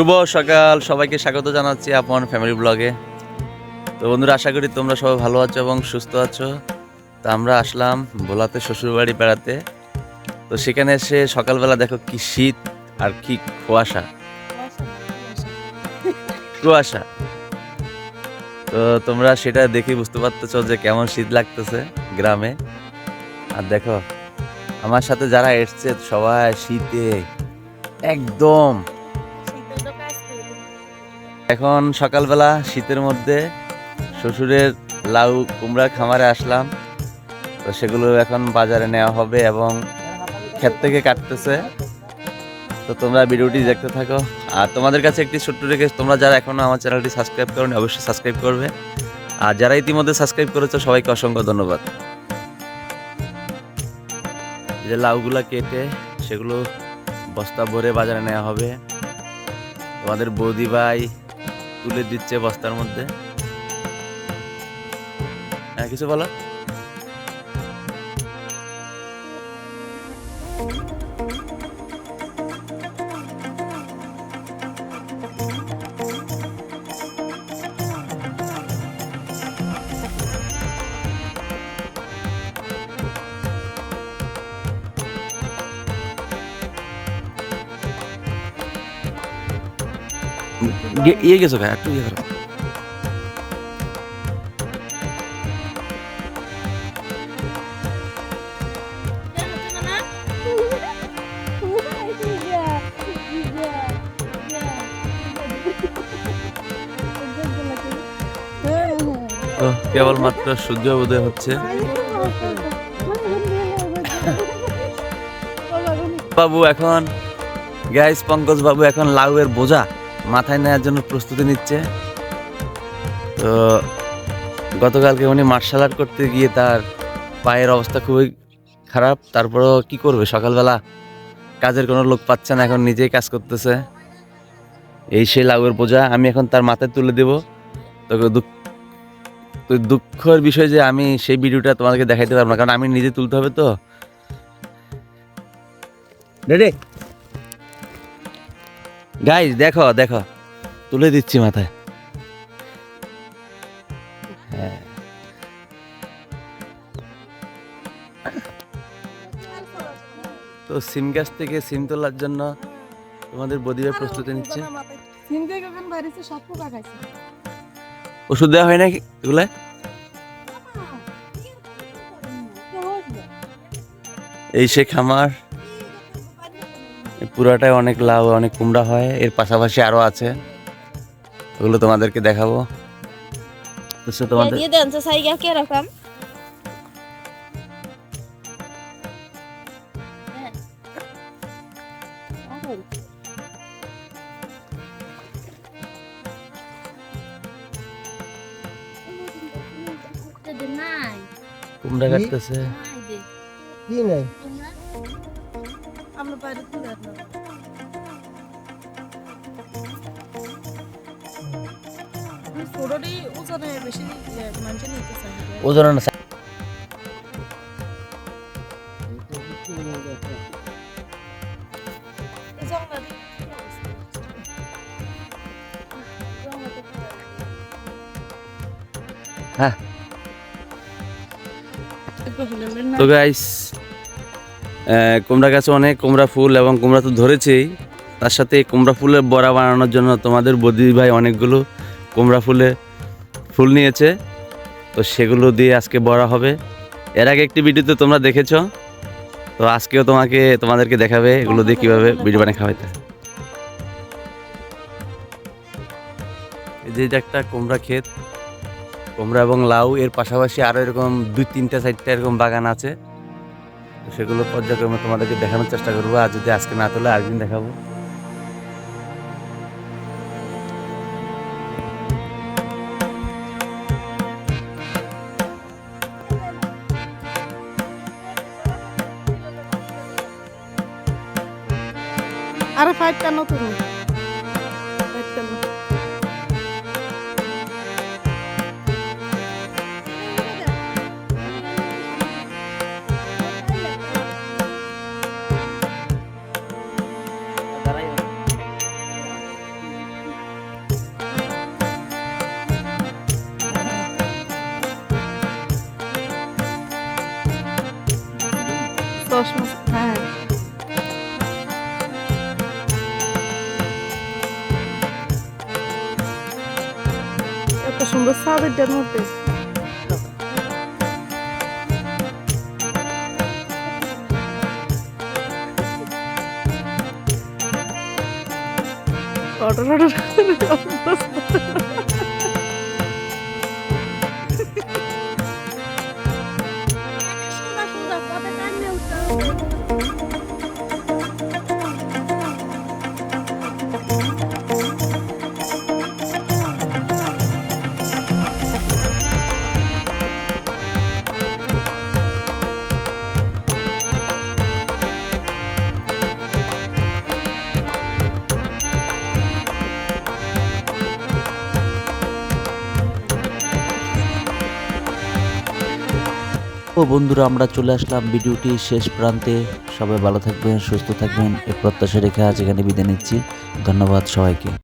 শুভ সকাল। সবাইকে স্বাগত জানাচ্ছি আপন ফ্যামিলি ব্লগে তো বন্ধুরা, আশা করি তোমরা সবাই ভালো আছো এবং সুস্থ আছো। তো আমরা আসলাম ভোলাতে শ্বশুরবাড়ি বেড়াতে। তো সেখানে এসে সকালবেলা দেখো কি শীত আর কি কুয়াশা। কুয়াশা। তো তোমরা সেটা দেখে বুঝতে পারতেছো যে কেমন শীত লাগতেছে গ্রামে। আর দেখো, আমার সাথে যারা এসছে সবাই শীতে একদম এখন সকালবেলা শীতের মধ্যে শ্বশুরের লাউ কুমড়া খামারে আসলাম। তো সেগুলো এখন বাজারে নেওয়া হবে এবং ক্ষেত থেকে কাটতেছে। তো তোমরা ভিডিওটি দেখতে থাকো। আর তোমাদের কাছে একটি ছোট্ট রেখে তোমরা যারা এখনও আমার চ্যানেলটি সাবস্ক্রাইব করোনি, অবশ্যই সাবস্ক্রাইব করবে। আর যারা ইতিমধ্যে সাবস্ক্রাইব করেছ, সবাইকে অসংখ্য ধন্যবাদ। যে লাউগুলা কেটে সেগুলো বস্তা ভরে বাজারে নেওয়া হবে। তোমাদের বৌদি ভাই তুলে দিচ্ছে বস্তার মধ্যে। হ্যাঁ কিছু বলো। ইয়ে গেছো ভাই একটু ইয়ে কেবলমাত্র সূর্য হচ্ছে। বাবু এখন গাইস পঙ্কজ বাবু এখন লাউয়ের বোঝা। মাথায় নেওয়ার জন্য প্রস্তুতি নিচ্ছে। তো গতকালকে উনি মার্শাল আর্ট করতে গিয়ে তার পায়ের অবস্থা খুবই খারাপ। তারপরও কি করবে? সকালবেলা কাজের কোনো লোক পাচ্ছে না, এখন নিজেই কাজ করতেছে। এই সেই লাউয়ের বোঝা, আমি এখন তার মাথায় তুলে দেব। তো দুঃখ তো দুঃখের বিষয় যে আমি সেই ভিডিওটা তোমাদেরকে দেখাইতে পারব না, কারণ আমি নিজে তুলতে হবে তো। রেডি গাইজ দেখো দেখো। তুলে দিচ্ছি মাথায়। হ্যাঁ। তো সিম গাছ থেকে সিম তোলার জন্য তোমাদের বদিবের প্রস্তুতি নিচ্ছে। ওষুধ দেওয়া হয় নাকি এগুলা এই সে খামার পুরাটাই অনেক লাভ অনেক কুমড়া হয়। এর পাশাপাশি আরও আছে। ওগুলো তোমাদেরকে দেখাবো। তো তোমাদের কুমড়া কাটতেছে। কি নাই। বেশি হ্যাঁ। তো গাইস কুমড়া গাছে অনেক কুমড়া ফুল এবং কুমড়া তো ধরেছেই। তার সাথে কুমড়া ফুলের বড়া বানানোর জন্য তোমাদের বদি ভাই অনেকগুলো কুমড়া ফুলে ফুল নিয়েছে। তো সেগুলো দিয়ে আজকে বড়া হবে। এর আগে একটি ভিডিওতে তোমরা দেখেছ। তো আজকেও তোমাকে, তোমাদেরকে দেখাবে এগুলো দিয়ে কীভাবে ভিডিও বানিয়ে খাওয়াইতে। এই যে একটা কুমড়া ক্ষেত। কুমড়া এবং লাউ, এর পাশাপাশি আরও এরকম দুই তিনটা চারটা এরকম বাগান আছে। সেগুলো পর্যায়ক্রমে তোমাদেরকে দেখানোর চেষ্টা করব। আর যদি আজকে না তোলে, আরেকদিন দেখাবো। আরে ফাইটটা নতুন próximo. নতুন চশমা হ্যাঁ এত সুন্দর সাদের মধ্যে অর্ডার অর্ডার ও বন্ধুরা, আমরা চলে আসলাম ভিডিওটি শেষ প্রান্তে। সবাই ভালো থাকবেন, সুস্থ থাকবেন। এ প্রত্যাশা রেখে আজ এখানে বিদায় নিচ্ছি। ধন্যবাদ সবাইকে।